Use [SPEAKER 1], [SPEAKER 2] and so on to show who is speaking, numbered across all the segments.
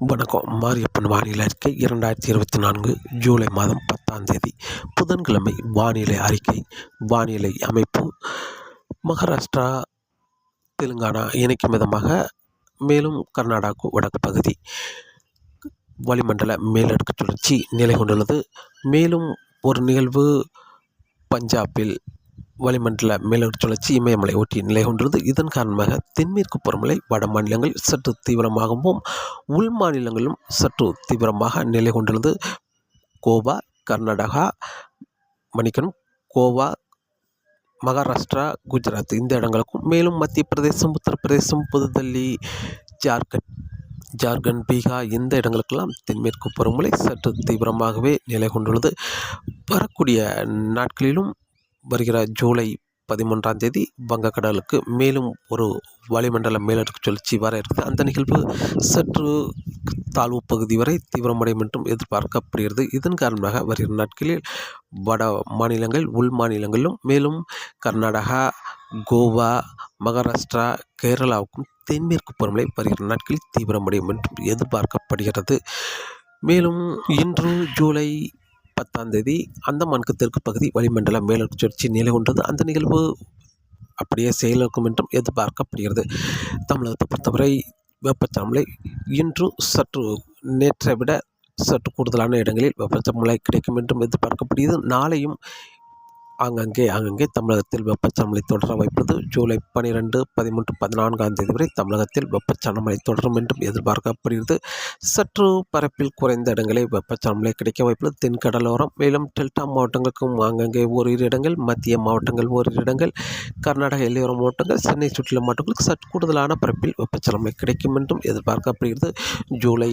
[SPEAKER 1] வணக்கம். மாரியப்பன் வானிலை அறிக்கை இரண்டாயிரத்தி இருபத்தி நான்கு ஜூலை மாதம் பத்தாம் தேதி. புதன்கிழமை வானிலை அறிக்கை. வானிலை அமைப்பு. மகாராஷ்டிரா தெலுங்கானா இணைக்கும் விதமாக மேலும் கர்நாடகா வடக்கு பகுதி. வளிமண்டல மேலடுக்கு சுழற்சி நிலை கொண்டுள்ளது. மேலும் ஒரு நிகழ்வு பஞ்சாபில் வளிமண்டல மேலடுக்கு சுழற்சி இமயமலை ஒட்டி நிலை கொண்டுள்ளது இதன் காரணமாக தென்மேற்கு பருவமழை வட மாநிலங்கள் சற்று தீவிரமாகவும் உள் மாநிலங்களிலும் சற்று தீவிரமாக நிலை கொண்டுள்ளது கோவா கர்நாடகா மன்னிக்கணும் கோவா மகாராஷ்டிரா குஜராத் இந்த இடங்களுக்கும் மேலும் மத்திய பிரதேசம் உத்தரப்பிரதேசம் புதுதில்லி ஜார்க்கண்ட் ஜார்க்கண்ட் பீகார் இந்த இடங்களுக்கெல்லாம் தென்மேற்கு பருவமழை சற்று தீவிரமாகவே நிலை கொண்டுள்ளது. வரக்கூடிய நாட்களிலும் வருகிற ஜூலை பதிமூன்றாம் தேதி வங்கக்கடலுக்கு மேலும் ஒரு வளிமண்டல மேலடுக்கு சுழற்சி வர இருக்குது அந்த நிகழ்வு சற்று தாழ்வு பகுதி வரை தீவிரமடையும் என்றும் எதிர்பார்க்கப்படுகிறது. இதன் காரணமாக வருகிற நாட்களில் வட மாநிலங்கள் உள் மாநிலங்களிலும் மேலும் கர்நாடகா கோவா மகாராஷ்டிரா கேரளாவுக்கும் தென்மேற்கு பருவமழை வருகிற நாட்களில் தீவிரமடையும் என்றும் எதிர்பார்க்கப்படுகிறது. மேலும் இன்று ஜூலை பத்தாம் தேதி அந்தமானுக்கு தெற்கு பகுதி வளிமண்டல மேலடுக்கு சுழற்சி நிலை கொண்டது அந்த நிகழ்வு அப்படியே செயலிழக்கும் என்றும் எதிர்பார்க்கப்படுகிறது. தமிழகத்தை பொறுத்தவரை வெப்பச்சமலை இன்று சற்று நேற்றை விட சற்று கூடுதலான இடங்களில் வெப்பச்சமலை கிடைக்கும் என்றும் எதிர்பார்க்கப்படுகிறது. நாளையும் ஆங்கங்கே ஆங்கங்கே தமிழகத்தில் வெப்பச்சலமலை தொடர வாய்ப்புள்ளது ஜூலை பனிரெண்டு பதிமூன்று பதினான்காம் தேதி வரை தமிழகத்தில் வெப்பச்சலமலை தொடரும் என்றும் எதிர்பார்க்கப்படுகிறது. சற்று பரப்பில் குறைந்த இடங்களில் வெப்பச்சலமலை கிடைக்க வாய்ப்புள்ளது தென்கடலோரம் மேலும் டெல்டா மாவட்டங்களுக்கும் ஆங்கங்கே ஓரிரு இடங்கள் மத்திய மாவட்டங்கள் ஓரிரு இடங்கள் கர்நாடக எல்லையோர மாவட்டங்கள் சென்னை சுற்றுலா மாவட்டங்களுக்கு சற்று கூடுதலான பரப்பில் வெப்பச்சலமலை கிடைக்கும் என்றும் எதிர்பார்க்கப்படுகிறது. ஜூலை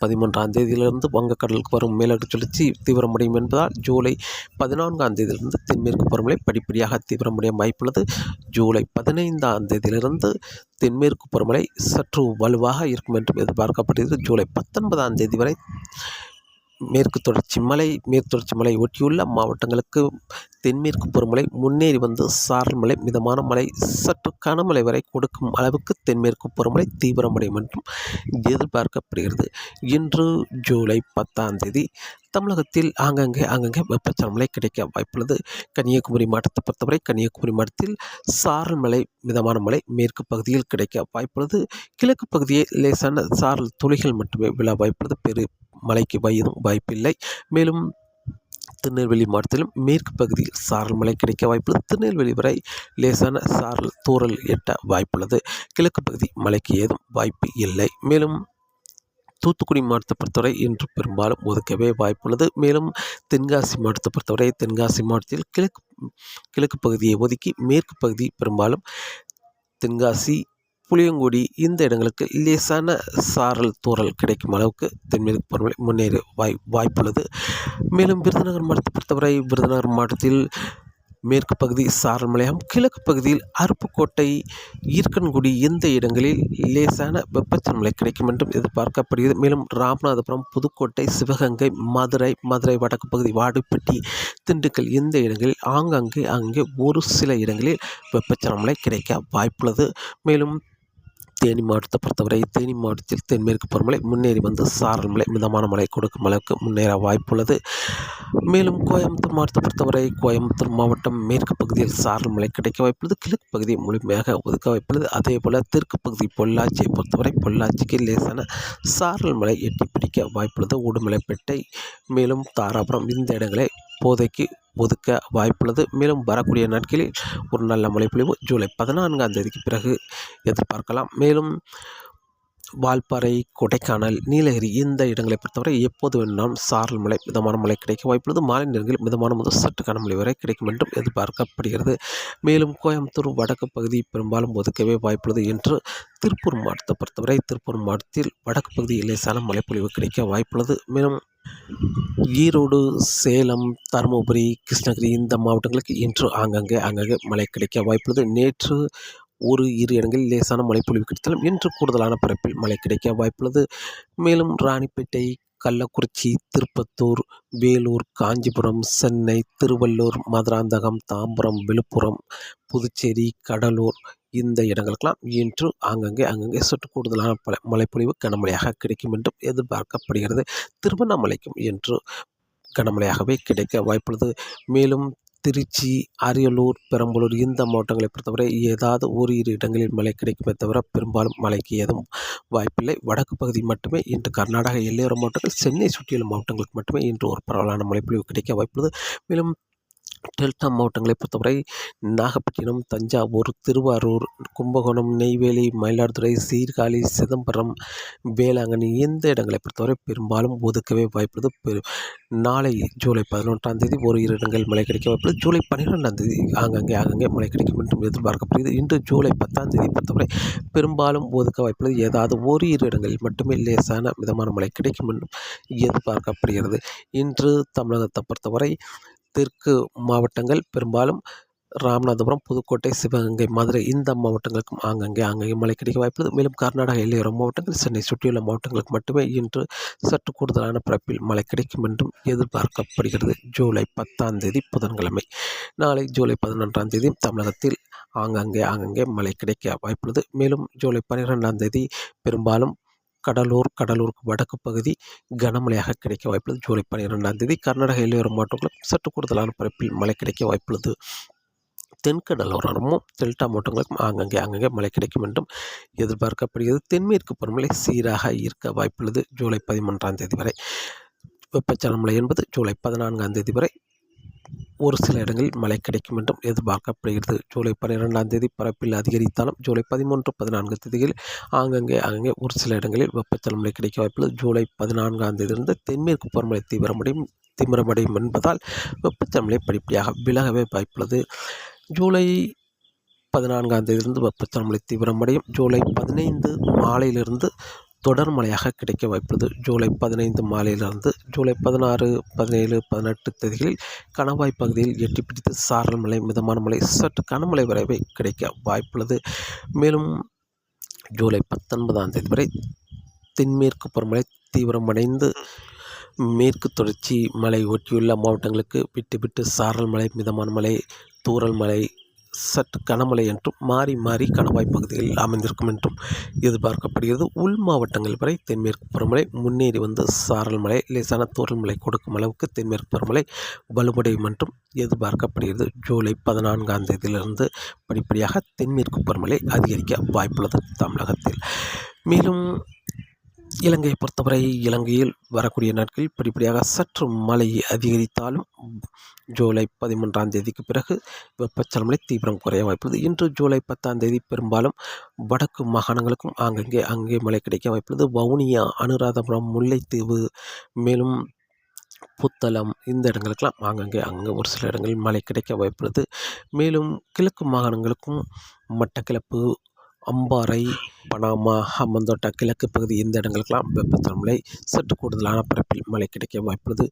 [SPEAKER 1] பதிமூன்றாம் தேதியிலிருந்து வங்கக்கடலுக்கு வரும் மேலடுக்கு சுழற்சி தீவிரமடையும் என்பதால் ஜூலை பதினான்காம் தேதியிலிருந்து தென்மேற்கு பருவமழை படிப்படியாக தீவிரமடையும் வாய்ப்புள்ளது. ஜூலை பதினைந்தாம் தேதியிலிருந்து தென்மேற்கு பருவமழை சற்று வலுவாக இருக்கும் என்றும் எதிர்பார்க்கப்படுகிறது. ஜூலை பத்தொன்பதாம் தேதி வரை மேற்கு தொடர்ச்சி மலை மேற்கு தொடர்ச்சி மலை ஒட்டியுள்ள மாவட்டங்களுக்கு தென்மேற்கு பருவமழை முன்னேறி வந்து சாரல் மழை மிதமான மழை சற்று கனமழை வரை கொடுக்கும் அளவுக்கு தென்மேற்கு பருவமழை தீவிரமடையும் என்றும் எதிர்பார்க்கப்படுகிறது. இன்று ஜூலை பத்தாம் தேதி தமிழகத்தில் ஆங்கங்கே ஆங்கங்கே வெப்பச்சலமழை கிடைக்க வாய்ப்புள்ளது. கன்னியாகுமரி மாவட்டத்தை பொறுத்தவரை கன்னியாகுமரி மாவட்டத்தில் சாரல் மலை மிதமான மழை மேற்கு பகுதியில் கிடைக்க வாய்ப்புள்ளது. கிழக்கு பகுதியே லேசான சாரல் துளிகள் மட்டுமே விழ வாய்ப்புள்ளது. பெரு மழைக்கு வயதும் வாய்ப்பில்லை. மேலும் திருநெல்வேலி மாவட்டத்திலும் மேற்கு பகுதியில் சாரல் மழை கிடைக்க வாய்ப்புள்ளது திருநெல்வேலி வரை லேசான சாரல் தூறல் எட்ட வாய்ப்புள்ளது. கிழக்கு பகுதி மழைக்கு ஏதும் வாய்ப்பு இல்லை. மேலும் தூத்துக்குடி மாவட்டத்தை பொறுத்தவரை இன்று பெரும்பாலும் ஒதுக்கவே வாய்ப்புள்ளது. மேலும் தென்காசி மாவட்டத்தை பொறுத்தவரை தென்காசி மாவட்டத்தில் கிழக்கு கிழக்கு பகுதியை ஒதுக்கி மேற்கு பகுதி பெரும்பாலும் தென்காசி புளியங்குடி இந்த இடங்களுக்கு லேசான சாரல் தூறல் கிடைக்கும் அளவுக்கு தென்மேற்கு பருவமழை முன்னேற வாய் வாய்ப்புள்ளது. மேலும் விருதுநகர் மாவட்டத்தை பொறுத்தவரை விருதுநகர் மாவட்டத்தில் மேற்கு பகுதி சாரல் மலையம் கிழக்கு பகுதியில் அருப்புக்கோட்டை ஈர்க்கன்குடி இந்த இடங்களில் லேசான வெப்பச்சலமலை கிடைக்கும் என்றும் எதிர்பார்க்கப்படுகிறது. மேலும் ராமநாதபுரம் புதுக்கோட்டை சிவகங்கை மதுரை மதுரை வடக்கு பகுதி வாடிப்பட்டி திண்டுக்கல் இந்த இடங்களில் ஆங்காங்கே அங்கே ஒரு சில இடங்களில் வெப்பச்சலமலை கிடைக்க வாய்ப்புள்ளது. மேலும் தேனி மாவட்டத்தை பொறுத்தவரை தேனி மாவட்டத்தில் தென்மேற்கு பருவமழை முன்னேறி வந்து சாரல் மழை மிதமான மழை கொடுக்கும் அளவுக்கு முன்னேற வாய்ப்புள்ளது. மேலும் கோயம்புத்தூர் மாவட்டத்தை பொறுத்தவரை கோயம்புத்தூர் மாவட்டம் மேற்கு பகுதியில் சாரல் மழை கிடைக்க வாய்ப்புள்ளது. கிழக்கு பகுதியை முழுமையாக ஒதுக்க வாய்ப்புள்ளது. அதே போல் தெற்கு பகுதி பொள்ளாச்சியை பொறுத்தவரை பொள்ளாச்சிக்கு லேசான சாரல் மழை எட்டி பிடிக்க வாய்ப்புள்ளது. உடுமலைப்பேட்டை மேலும் தாராபுரம் இந்த இடங்களை இப்போதைக்கு ஒதுக்க வாய்ப்புள்ளது. மேலும் வரக்கூடிய நாட்களில் ஒரு நல்ல மழைப்பொழிவு ஜூலை பதினான்காம் தேதிக்கு பிறகு எதிர்பார்க்கலாம். மேலும் வால்பாறை கொடைக்கானல் நீலகிரி இந்த இடங்களை பொறுத்தவரை எப்போது வேணாலும் சாரல் மழை மிதமான மழை கிடைக்க வாய்ப்புள்ளது. மாலை நேரங்களில் மிதமான முதல் சற்று கனமழை வரை கிடைக்கும் என்றும் எதிர்பார்க்கப்படுகிறது. மேலும் கோயம்புத்தூர் வடக்கு பகுதி பெரும்பாலும் ஒதுக்கவே வாய்ப்புள்ளது என்று திருப்பூர் மாவட்டத்தை பொறுத்தவரை திருப்பூர் மாவட்டத்தில் வடக்கு பகுதியில் லேசான மழைப்பொழிவு கிடைக்க வாய்ப்புள்ளது. மேலும் ஈரோடு சேலம் தருமபுரி கிருஷ்ணகிரி இந்த மாவட்டங்களுக்கு இன்று ஆங்காங்கே ஆங்காங்கே மழை கிடைக்க வாய்ப்புள்ளது. நேற்று ஒரு இரு இடங்களில் லேசான மழைப்பொழிவு கிடைத்தாலும் இன்று கூடுதலான பரப்பில் மழை கிடைக்க வாய்ப்புள்ளது. மேலும் ராணிப்பேட்டை கள்ளக்குறிச்சி திருப்பத்தூர் வேலூர் காஞ்சிபுரம் சென்னை திருவள்ளூர் மதுராந்தகம் தாம்பரம் விழுப்புரம் புதுச்சேரி கடலூர் இந்த இடங்களுக்கெல்லாம் இன்று ஆங்கங்கே அங்கங்கே சற்று கூடுதலான பல மழைப்பொழிவு கனமழையாக கிடைக்கும் என்றும் எதிர்பார்க்கப்படுகிறது. திருவண்ணாமலைக்கும் இன்று கனமழையாகவே கிடைக்க வாய்ப்புள்ளது. மேலும் திருச்சி அரியலூர் பெரம்பலூர் இந்த மாவட்டங்களை பொறுத்தவரை ஏதாவது ஒரு இரு இடங்களில் மழை கிடைக்குமே தவிர பெரும்பாலும் மழைக்கு எதுவும் வாய்ப்பில்லை. வடக்கு பகுதி மட்டுமே இன்று கர்நாடக எல்லையோர மாவட்டங்கள் சென்னை சுற்றியுள்ள மாவட்டங்களுக்கு மட்டுமே இன்று ஒரு பரவலான மழைப்பொழிவு கிடைக்க வாய்ப்புள்ளது. மேலும் டெல்டா மாவட்டங்களை பொறுத்தவரை நாகப்பட்டினம் தஞ்சாவூர் திருவாரூர் கும்பகோணம் நெய்வேலி மயிலாடுதுறை சீர்காழி சிதம்பரம் வேளாங்கண்ணி இந்த இடங்களை பொறுத்தவரை பெரும்பாலும் ஒதுக்கவே வாய்ப்புள்ளது. பெரு நாளை ஜூலை பதினொன்றாம் தேதி ஒரு இரு இடங்கள் மழை கிடைக்க வாய்ப்புள்ளது. ஜூலை பன்னிரெண்டாம் தேதி ஆங்கங்கே ஆங்கங்கே மழை கிடைக்கும் என்றும் எதிர்பார்க்கப்படுகிறது. இன்று ஜூலை பத்தாம் தேதி பொறுத்தவரை பெரும்பாலும் ஒதுக்க வாய்ப்புள்ளது. ஏதாவது ஒரு இரு இடங்களில் மட்டுமே லேசான மிதமான மழை கிடைக்கும் என்றும் எதிர்பார்க்கப்படுகிறது. இன்று தமிழகத்தை பொறுத்தவரை தெற்கு மாவட்டங்கள் பெரும்பாலும் ராமநாதபுரம் புதுக்கோட்டை சிவகங்கை மதுரை இந்த மாவட்டங்களுக்கும் ஆங்கங்கே ஆங்கங்கே மழை கிடைக்க வாய்ப்புள்ளது. மேலும் கர்நாடக எல்லையோர மாவட்டங்கள் சென்னை சுற்றியுள்ள மாவட்டங்களுக்கு மட்டுமே இன்று சற்று கூடுதலான பரப்பில் மழை கிடைக்கும் என்றும் எதிர்பார்க்கப்படுகிறது. ஜூலை பத்தாம் தேதி புதன்கிழமை. நாளை ஜூலை பதினொன்றாம் தேதி தமிழகத்தில் ஆங்காங்கே ஆங்கங்கே மழை கிடைக்க வாய்ப்புள்ளது. மேலும் ஜூலை பன்னிரெண்டாம் தேதி பெரும்பாலும் கடலூர் கடலூருக்கு வடக்கு பகுதி கனமழையாக கிடைக்க வாய்ப்புள்ளது. ஜூலை பன்னிரெண்டாம் தேதி கர்நாடக எல்லையோர மாவட்டங்களும் சற்று கூடுதலான பரப்பில் மழை கிடைக்க வாய்ப்புள்ளது. தென்கடலோரமும் டெல்டா மாவட்டங்களுக்கும் ஆங்கங்கே அங்கங்கே மழை கிடைக்கும் என்றும் எதிர்பார்க்கப்படுகிறது. தென்மேற்கு பருவமழை சீராக இருக்க வாய்ப்புள்ளது. ஜூலை பதிமூன்றாம் தேதி வரை வெப்பச்சலமலை என்பது ஜூலை பதினான்காம் தேதி வரை ஒரு சில இடங்களில் மழை கிடைக்கும் என்றும் எதிர்பார்க்கப்படுகிறது. ஜூலை பன்னிரெண்டாம் தேதி பரப்பில் அதிகரித்தாலும் ஜூலை பதிமூன்று பதினான்கு தேதியில் ஆங்கங்கே அங்கங்கே ஒரு சில இடங்களில் வெப்பச்சலம் மழை கிடைக்க வாய்ப்புள்ளது. ஜூலை பதினான்காம் தேதியிலிருந்து தென்மேற்கு பருவமழை தீவிரமடையும் தீவிரமடையும் என்பதால் வெப்பச்சலன படிப்படியாக விலகவே வாய்ப்புள்ளது. ஜூலை பதினான்காம் தேதியிலிருந்து வெப்பச்சலமழை தீவிரமடையும். ஜூலை பதினைந்து மாலையிலிருந்து தொடர் மழையாக கிடைக்க வாய்ப்புள்ளது. ஜூலை பதினைந்து மாலையிலிருந்து ஜூலை பதினாறு பதினேழு பதினெட்டு தேதிகளில் கணவாய் பகுதியில் எட்டி பிடித்து சாரல் மழை மிதமான மழை சற்று கனமழை வரைவை கிடைக்க வாய்ப்புள்ளது. மேலும் ஜூலை பத்தொன்பதாம் தேதி வரை தென்மேற்கு பருவமழை தீவிரமடைந்து மேற்கு தொடர்ச்சி மலை ஒட்டியுள்ள மாவட்டங்களுக்கு விட்டு விட்டு சாரல் மழை மிதமான மழை தூரல் மழை சற்று கனமழை என்றும் மாறி மாறி கணவாய் பகுதிகளில் அமைந்திருக்கும் என்றும் எதிர்பார்க்கப்படுகிறது. உள் மாவட்டங்கள் வரை தென்மேற்கு பருவமழை முன்னேறி வந்து சாரல் மழை லேசான தூறல் மழை கொடுக்கும் அளவுக்கு தென்மேற்கு பருவமழை வலுவடையும் என்றும் எதிர்பார்க்கப்படுகிறது. ஜூலை பதினான்காம் தேதியிலிருந்து படிப்படியாக தென்மேற்கு பருவமழை அதிகரிக்க வாய்ப்புள்ளது தமிழகத்தில். மேலும் இலங்கையை பொறுத்தவரை இலங்கையில் வரக்கூடிய நாட்களில் படிப்படியாக சற்று மழை அதிகரித்தாலும் ஜூலை பதிமூன்றாம் தேதிக்கு பிறகு வெப்பச்சலமலை தீவிரம் குறைய வாய்ப்புள்ளது. இன்று ஜூலை பத்தாம் தேதி பெரும்பாலும் வடக்கு மாகாணங்களுக்கும் ஆங்கங்கே அங்கே மழை கிடைக்க வாய்ப்புள்ளது. வவுனியா அனுராதபுரம் முல்லைத்தீவு மேலும் புத்தளம் இந்த இடங்களுக்கெல்லாம் ஆங்கங்கே அங்கே ஒரு சில இடங்களில் மழை கிடைக்க வாய்ப்புள்ளது. மேலும் கிழக்கு மாகாணங்களுக்கும் மட்டக்கிழப்பு அம்பாறை பனாமா ஹம்மந்தோட்டா கிழக்கு பகுதி இந்த இடங்களுக்கெல்லாம் வெப்பச்சலமலை சற்று கூடுதலான பரப்பில் மழை கிடைக்க வாய்ப்புள்ளது.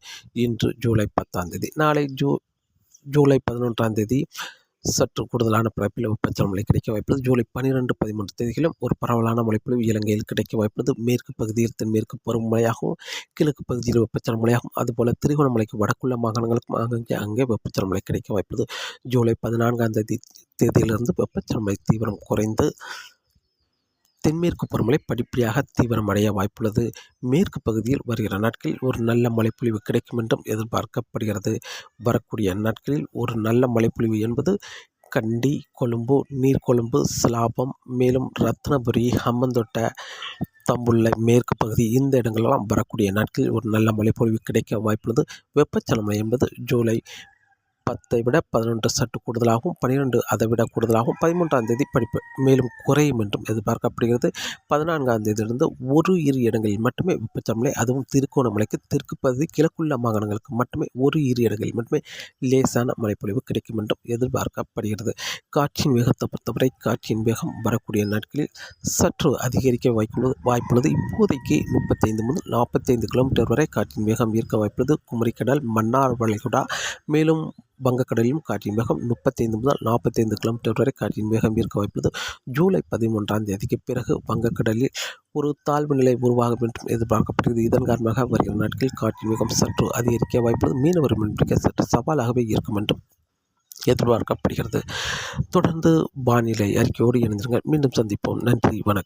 [SPEAKER 1] இன்று ஜூலை பத்தாம் தேதி நாளை ஜூ ஜூலை பதினொன்றாம் தேதி சற்று கூடுதலான பரப்பில் வெப்பச்சலன மழை கிடைக்க வாய்ப்புள்ளது. ஜூலை பன்னிரெண்டு பதிமூன்று தேதிகளிலும் ஒரு பரவலான மழைப்பொழிவு இலங்கையில் கிடைக்க வாய்ப்புள்ளது. மேற்கு பகுதியில் தென்மேற்கு பருவமழையாகவும் கிழக்கு பகுதியில் வெப்பச்சலன மழையாகும் அதுபோல திருகோணமலைக்கு வடக்குள்ள மாகாணங்களுக்கும் அங்கங்கே அங்கே வெப்பச்சலன மழை கிடைக்க வாய்ப்புள்ளது. ஜூலை பதினான்காம் தேதி தேதியிலிருந்து வெப்பச்சலன மழை தீவிரம் குறைந்து தென்மேற்கு பருவமழை படிப்படியாக தீவிரமடைய வாய்ப்புள்ளது. மேற்கு பகுதியில் வருகிற நாட்களில் ஒரு நல்ல மழைப்பொழிவு கிடைக்கும் என்றும் எதிர்பார்க்கப்படுகிறது. வரக்கூடிய நாட்களில் ஒரு நல்ல மழைப்பொழிவு என்பது கண்டி கொழும்பு நீர்கொழும்பு சிலாபம் மேலும் ரத்னபுரி ஹம்மந்தோட்டை தம்புள்ள மேற்கு பகுதி இந்த இடங்களெல்லாம் வரக்கூடிய நாட்களில் ஒரு நல்ல மழைப்பொழிவு கிடைக்க வாய்ப்புள்ளது. வெப்பச்சலனம் என்பது ஜூலை பத்தை விட பதினொன்று சற்று கூடுதலாகவும் பன்னிரெண்டு அதை விட கூடுதலாகவும் பதிமூன்றாம் தேதி படிப்பு மேலும் குறையும் என்றும் எதிர்பார்க்கப்படுகிறது. பதினான்காம் தேதியிலிருந்து ஒரு இரு இடங்களில் மட்டுமே வெப்பச்சமலை அதுவும் திருக்கோணமலைக்கு தெற்கு பகுதி கிழக்குள்ள மாகாணங்களுக்கு மட்டுமே ஒரு இரு இடங்களில் மட்டுமே லேசான மழைப்பொழிவு கிடைக்கும் என்றும் எதிர்பார்க்கப்படுகிறது. காற்றின் வேகத்தை பொறுத்தவரை காற்றின் வேகம் வரக்கூடிய நாட்களில் சற்று அதிகரிக்க வாய்ப்புள்ளது வாய்ப்புள்ளது. இப்போதைக்கு முப்பத்தைந்து முதல் நாற்பத்தைந்து கிலோமீட்டர் வரை காற்றின் வேகம் இருக்க வாய்ப்புள்ளது. குமரிக்கடல் மன்னார் வளைகுடா மேலும் வங்கக்கடலிலும் காற்றின் வேகம் முப்பத்தைந்து முதல் நாற்பத்தைந்து கிலோமீட்டர் வரை காற்றின் வேகம் இருக்க வாய்ப்புள்ளது. ஜூலை பதிமூன்றாம் தேதிக்கு பிறகு வங்கக்கடலில் ஒரு தாழ்வு நிலை உருவாகும் என்றும் எதிர்பார்க்கப்படுகிறது. இதன் காரணமாக வருகிற நாட்களில் காற்றின் வேகம் சற்று அதிகரிக்க வாய்ப்புள்ளது. மீனவர் மீன்பிடிக்க சற்று சவாலாகவே இருக்கும் என்றும் எதிர்பார்க்கப்படுகிறது. தொடர்ந்து வானிலை அறிக்கையோடு இணைந்திருங்கள். மீண்டும் சந்திப்போம். நன்றி. வணக்கம்.